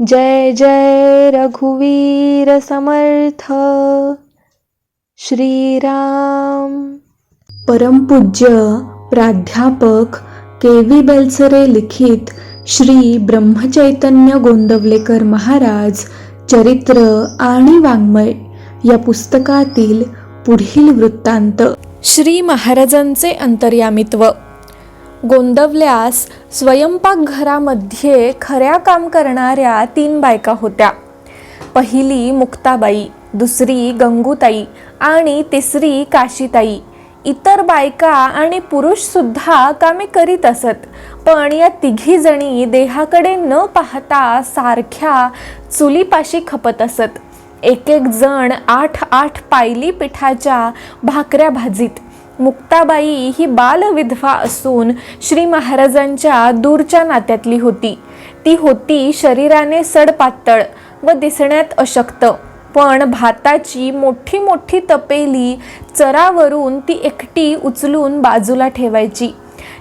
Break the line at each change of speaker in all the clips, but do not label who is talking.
जय जय रघुवीर समर्थ। श्रीराम। परमपूज्य प्राध्यापक के व्ही बेलसरे लिखित श्री ब्रह्मचैतन्य गोंदवलेकर महाराज चरित्र आणि वाङ्मय या पुस्तकातील पुढील वृत्तांत. श्री महाराजांचे अंतर्यामित्व. गोंदवल्यास स्वयंपाकघरामध्ये खऱ्या काम करणाऱ्या तीन बायका होत्या. पहिली मुक्ताबाई दुसरी गंगूताई आणि तिसरी काशीताई. इतर बायका आणि पुरुषसुद्धा कामे करीत असत पण या तिघी जणी देहाकडे न पाहता सारख्या चुलीपाशी खपत असत. एक एक जण आठ आठ पायली पिठाच्या भाकऱ्या भाजीत. मुक्ताबाई ही बालविधवा असून श्री महाराजांच्या दूरच्या नात्यातली होती. ती होती शरीराने सडपातळ व दिसण्यात अशक्त. पण भाताची मोठी मोठी तपेली चरावरून ती एकटी उचलून बाजूला ठेवायची.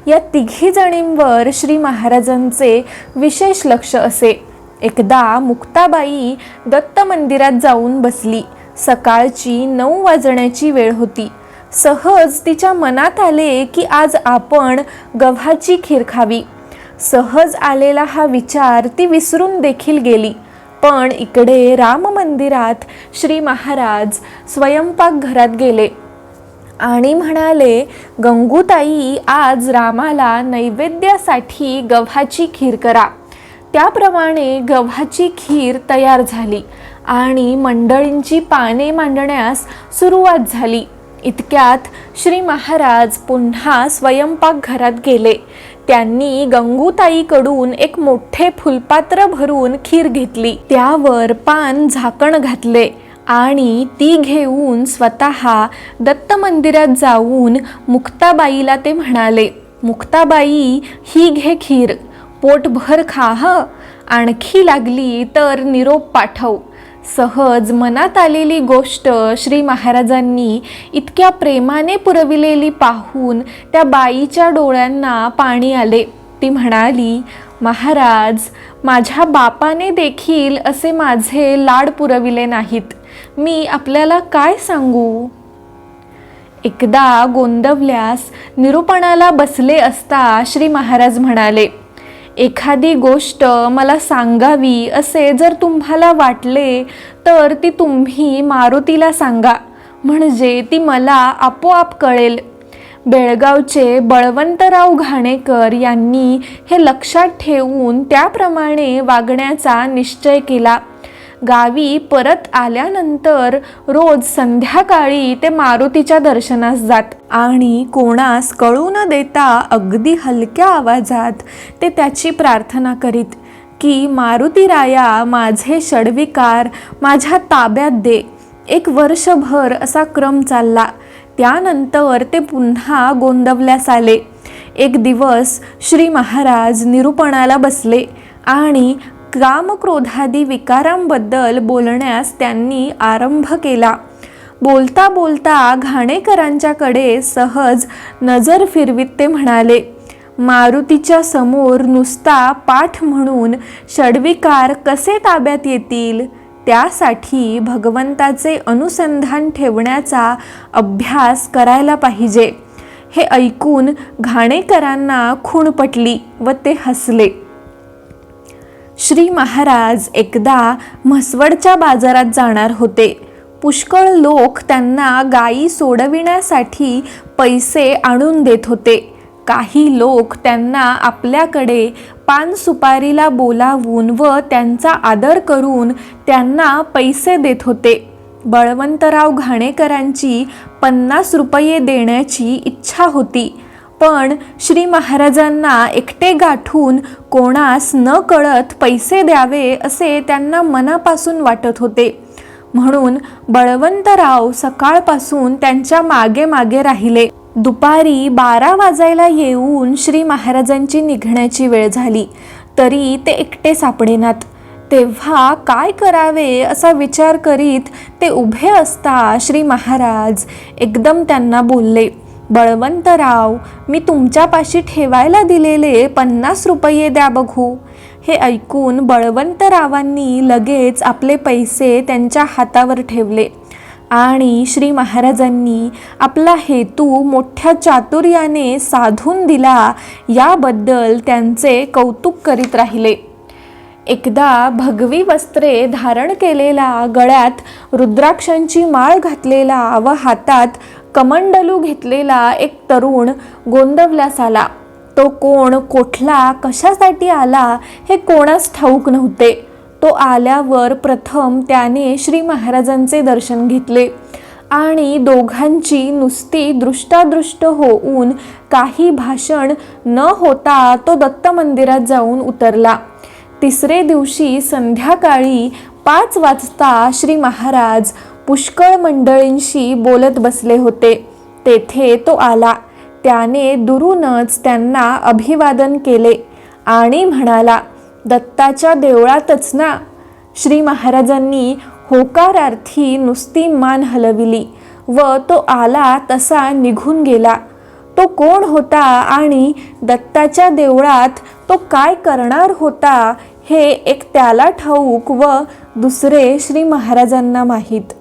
या तिघी जणींवर श्री महाराजांचे विशेष लक्ष असे. एकदा मुक्ताबाई दत्त मंदिरात जाऊन बसली. सकाळची नऊ वाजण्याची वेळ होती. सहज तिच्या मनात आले की आज आपण गव्हाची खीर खावी. सहज आलेला हा विचार ती विसरून देखील गेली. पण इकडे राम मंदिरात श्री महाराज स्वयंपाकघरात गेले. आणि म्हणाले गंगूताई आज रामाला नैवेद्यासाठी गव्हाची खीर करा. त्याप्रमाणे गव्हाची खीर तयार झाली आणि मंडळींची पाने मांडण्यास सुरुवात झाली. इतक्यात श्री महाराज पुन्हा स्वयंपाकघरात गेले. त्यांनी गंगूताईकडून एक मोठे फुलपात्र भरून खीर घेतली. त्यावर पान झाकण घातले आणि ती घेऊन स्वतः दत्त मंदिरात जाऊन मुक्ताबाईला ते म्हणाले मुक्ताबाई ही घे खीर. पोटभर खा ह. आणखी लागली तर निरोप पाठव. सहज मनात आलेली गोष्ट श्री महाराजांनी इतक्या प्रेमाने पुरविलेली पाहून त्या बाईच्या डोळ्यांना पाणी आले. ती म्हणाली महाराज माझ्या बापाने देखील असे माझे लाड पुरविले नाहीत. मी आपल्याला काय सांगू? एकदा गोंदवल्यास निरूपणाला बसले असता श्री महाराज म्हणाले एखादी गोष्ट मला सांगावी असे जर तुम्हाला वाटले तर ती तुम्ही मारुतीला सांगा. म्हणजे ती मला आपोआप कळेल. बेळगावचे बळवंतराव घाणेकर यांनी हे लक्षात ठेवून त्याप्रमाणे वागण्याचा निश्चय केला. गावी परत आल्यानंतर रोज संध्याकाळी ते मारुतीच्या दर्शनास जात. आणि कोणास कळू न देता अगदी हलक्या आवाजात ते त्याची प्रार्थना करीत की मारुतीराया माझे षडविकार माझ्या ताब्यात दे. एक वर्षभर असा क्रम चालला. त्यानंतर ते पुन्हा गोंदवल्यास आले. एक दिवस श्री महाराज निरूपणाला बसले आणि कामक्रोधादी विकारांबद्दल बोलण्यास त्यांनी आरंभ केला. बोलता बोलता घाणेकरांच्याकडे सहज नजर फिरवीत ते म्हणाले मारुतीच्या समोर नुसता पाठ म्हणून षडविकार कसे ताब्यात येतील? त्यासाठी भगवंताचे अनुसंधान ठेवण्याचा अभ्यास करायला पाहिजे. हे ऐकून घाणेकरांना खूण पटली व ते हसले. श्री महाराज एकदा म्हसवडच्या बाजारात जाणार होते. पुष्कळ लोक त्यांना गायी सोडविण्यासाठी पैसे आणून देत होते. काही लोक त्यांना आपल्याकडे पान सुपारीला बोलावून व त्यांचा आदर करून त्यांना पैसे देत होते. बळवंतराव घाणेकरांची पन्नास रुपये देण्याची इच्छा होती. पण श्री महाराजांना एकटे गाठून कोणास न कळत पैसे द्यावे असे त्यांना मनापासून वाटत होते. म्हणून बळवंतराव सकाळपासून त्यांच्या मागे मागे राहिले. दुपारी बारा वाजायला येऊन श्री महाराजांची निघण्याची वेळ झाली. तरी ते एकटे सापडेनात. तेव्हा काय करावे असा विचार करीत ते उभे असता श्री महाराज एकदम त्यांना बोलले बळवंतराव मी तुमच्यापाशी ठेवायला दिलेले पन्नास रुपये द्या बघू. हे ऐकून बळवंतरावांनी लगेच आपले पैसे त्यांच्या हातावर ठेवले आणि श्री महाराजांनी आपला हेतू मोठ्या चातुर्याने साधून दिला याबद्दल त्यांचे कौतुक करीत राहिले. एकदा भगवी वस्त्रे धारण केलेला गळ्यात रुद्राक्षांची माळ घातलेला व हातात कमंडलू घेतलेला एक तरुण गोंदवल्यास आला. तो कोण कोठला कशासाठी आला हे कोणास ठाऊक नव्हते. तो आल्यावर प्रथम त्याने श्री महाराजांचे दर्शन घेतले. आणि दोघांची नुसती दृष्टादृष्ट होऊन काही भाषण न होता तो दत्त मंदिरात जाऊन उतरला. तिसरे दिवशी संध्याकाळी पाच वाजता श्री महाराज पुष्कळ मंडळींशी बोलत बसले होते. तेथे तो आला. त्याने दुरूनच त्यांना अभिवादन केले आणि म्हणाला दत्ताच्या देवळातच ना. श्री महाराजांनी होकारार्थी नुसती मान हलविली व तो आला तसा निघून गेला. तो कोण होता आणि दत्ताच्या देवळात तो काय करणार होता हे एक त्याला ठाऊक व दुसरे श्री महाराजांना माहीत.